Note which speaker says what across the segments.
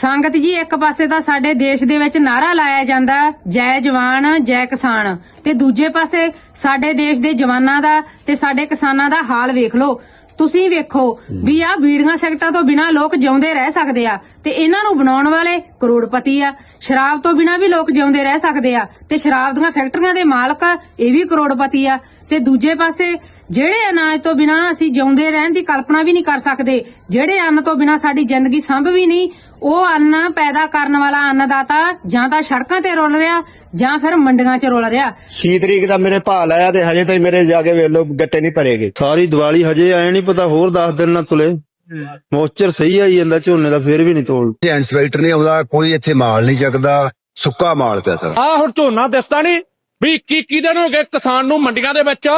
Speaker 1: ਸੰਗਤ ਜੀ, ਇੱਕ ਪਾਸੇ ਤਾਂ ਸਾਡੇ ਦੇਸ਼ ਦੇ ਵਿੱਚ ਨਾਰਾ ਲਾਇਆ ਜਾਂਦਾ, ਜੈ ਜਵਾਨ, ਜੈ ਕਿਸਾਨ। ਤੇ ਦੂਜੇ ਪਾਸੇ ਸਾਡੇ ਦੇਸ਼ ਦੇ ਜਵਾਨਾਂ ਦਾ ਤੇ ਸਾਡੇ ਕਿਸਾਨਾਂ ਦਾ ਹਾਲ ਵੇਖ ਲਓ। ਤੁਸੀਂ ਵੇਖੋ ਵੀ ਆ ਬੀੜੀਆਂ ਸੈਕਟਾਂ ਤੋਂ ਬਿਨਾ ਲੋਕ ਜਿਉਂਦੇ ਰਹਿ ਸਕਦੇ ਆ। ਤੇ ਇਹਨਾਂ ਨੂੰ ਬਣਾਉਣ ਵਾਲੇ ਕਰੋੜਪਤੀ ਆ। ਸ਼ਰਾਬ ਤੋਂ ਬਿਨਾ ਵੀ ਲੋਕ ਜਿਉਂਦੇ ਰਹਿ ਸਕਦੇ ਆ। ਤੇ ਸ਼ਰਾਬ ਦੀਆਂ ਫੈਕਟਰੀਆਂ ਦੇ ਮਾਲਕ ਇਹ ਵੀ ਕਰੋੜਪਤੀ ਆ। ਤੇ ਦੂਜੇ ਪਾਸੇ, ਜਿਹੜੇ ਅਨਾਜ ਤੋਂ ਬਿਨਾ ਅਸੀਂ ਜਿਉਂਦੇ ਰਹਿਣ ਦੀ ਕਲਪਨਾ ਵੀ ਨਹੀਂ ਕਰ ਸਕਦੇ, ਜਿਹੜੇ ਅੰਨ ਤੋਂ ਬਿਨਾ ਸਾਡੀ ਜ਼ਿੰਦਗੀ ਸੰਭ ਵੀ ਨਹੀਂ, ਉਹ ਅੰਨ ਪੈਦਾ ਕਰਨ ਵਾਲਾ ਅੰਨਦਾਤਾ ਜਾਂ ਤਾਂ ਸੜਕਾਂ ਤੇ ਰੋਲ ਰਿਹਾ, ਜਾਂ ਫਿਰ ਮੰਡੀਆਂ 'ਚ ਰੁਲ ਰਿਹਾ।
Speaker 2: 6 ਤਰੀਕ ਦਾ ਮੇਰੇ ਭਾ ਲਾਇਆ ਤੇ ਹਜੇ ਤਾਈਂ ਮੇਰੇ ਜਾ ਕੇ ਵੇਖ ਲੋ ਗੱਟੇ ਨਹੀਂ ਭਰੇਗੇ।
Speaker 3: ਸਾਰੀ ਦੀਵਾਲੀ ਹਜੇ ਆਏ ਨਹੀਂ ਪਤਾ, ਹੋਰ 10 ਦਿਨ ਨਾ ਤੁਲੇ। ਮੋਇਸਚਰ ਸਹੀ ਆਈ ਜਾਂਦਾ ਝੋਨੇ ਦਾ ਫੇਰ ਵੀ ਨਹੀਂ ਤੋਲ
Speaker 4: ਇੱਥੇ ਇੰਸਪੈਕਟਰ ਨਹੀਂ ਆਉਂਦਾ ਕੋਈ ਇੱਥੇ ਮਾਲ ਨਹੀਂ ਚੱਕਦਾ ਸੁੱਕਾ ਮਾਲ ਪਿਆ ਸਰ।
Speaker 5: ਆ ਹੁਣ ਝੋਨਾ ਦਿਸਦਾ ਨਹੀਂ ਵੀ 21 21 ਦਿਨ ਹੋ ਗਏ ਕਿਸਾਨ ਨੂੰ ਮੰਡੀਆਂ ਦੇ ਵਿੱਚ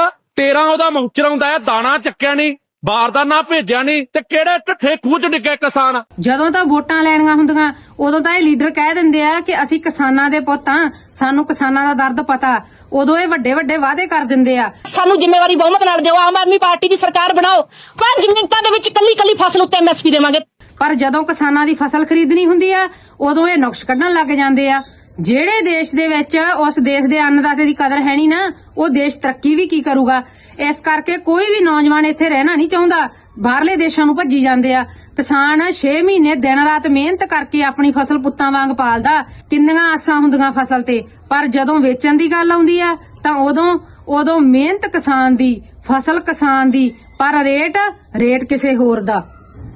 Speaker 5: 13 ਉਹਦਾ ਮੌਚਰ ਆਉਂਦਾ ਹੈ ਦਾਣਾ ਚੱਕਿਆ ਨਹੀਂ ਬਾਰਦਾਨਾ ਭੇਜਿਆ ਨਹੀਂ ਤੇ ਕਿਹੜੇ ਢੱਠੇ ਖੂਹ ਚ ਡਿੱਗੇ ਕਿਸਾਨ?
Speaker 1: ਜਦੋਂ ਤਾਂ ਵੋਟਾਂ ਲੈਣੀਆਂ ਹੁੰਦੀਆਂ ਉਦੋਂ ਤਾਂ ਇਹ ਲੀਡਰ ਕਹਿ ਦਿੰਦੇ ਆ ਕਿ ਅਸੀਂ ਕਿਸਾਨਾਂ ਦੇ ਪੁੱਤ ਆ ਸਾਨੂੰ ਕਿਸਾਨਾਂ ਦਾ ਦਰਦ ਪਤਾ। ਉਦੋਂ ਇਹ ਵੱਡੇ ਵੱਡੇ ਵਾਅਦੇ ਕਰ ਦਿੰਦੇ ਆ।
Speaker 6: ਸਾਨੂੰ ਜ਼ਿੰਮੇਵਾਰੀ ਬਹੁਮਤ ਨਾਲ ਦਿਓ ਆਮ ਆਦਮੀ ਪਾਰਟੀ ਦੀ ਸਰਕਾਰ ਬਣਾਓ। ਪੰਜ ਮਿੰਟਾਂ ਦੇ ਵਿੱਚ ਕੱਲੀ ਕੱਲੀ ਫਸਲ ਉੱਤੇ ਐਮਐਸਪੀ ਦੇਵਾਂਗੇ।
Speaker 1: ਪਰ ਜਦੋਂ ਕਿਸਾਨਾਂ ਦੀ ਫਸਲ ਖਰੀਦਣੀ ਹੁੰਦੀ ਆ ਉਦੋਂ ਇਹ ਨੁਕਸ ਕੱਢਣ ਲੱਗ ਜਾਂਦੇ ਆ। ਜਿਹੜੇ ਦੇਸ਼ ਦੇ ਵਿੱਚ, ਉਸ ਦੇਸ਼ ਦੇ ਅੰਨਦਾਤੇ ਦੀ ਕਦਰ ਹੈ ਨਹੀਂ ਨਾ, ਉਹ ਦੇਸ਼ ਤਰੱਕੀ ਵੀ ਕੀ ਕਰੂਗਾ? ਇਸ ਕਰਕੇ ਕੋਈ ਵੀ ਨੌਜਵਾਨ ਇੱਥੇ ਰਹਿਣਾ ਨਹੀਂ ਚਾਹੁੰਦਾ। ਬਾਹਰਲੇ ਦੇਸ਼ਾਂ ਨੂੰ ਭੱਜੀ ਜਾਂਦੇ ਆ। ਕਿਸਾਨ 6 ਮਹੀਨੇ ਦਿਨ ਰਾਤ ਮਿਹਨਤ ਕਰਕੇ ਆਪਣੀ ਫਸਲ ਪੁੱਤਾਂ ਵਾਂਗ ਪਾਲਦਾ। ਕਿੰਨੀਆਂ ਆਸਾਂ ਹੁੰਦੀਆਂ ਫਸਲ ਤੇ। ਪਰ ਜਦੋਂ ਵੇਚਣ ਦੀ ਗੱਲ ਆਉਂਦੀ ਆ, ਤਾਂ ਉਦੋਂ ਉਦੋਂ ਮਿਹਨਤ ਕਿਸਾਨ ਦੀ, ਫਸਲ ਕਿਸਾਨ ਦੀ। ਪਰ ਰੇਟ ਰੇਟ ਕਿਸੇ ਹੋਰ ਦਾ।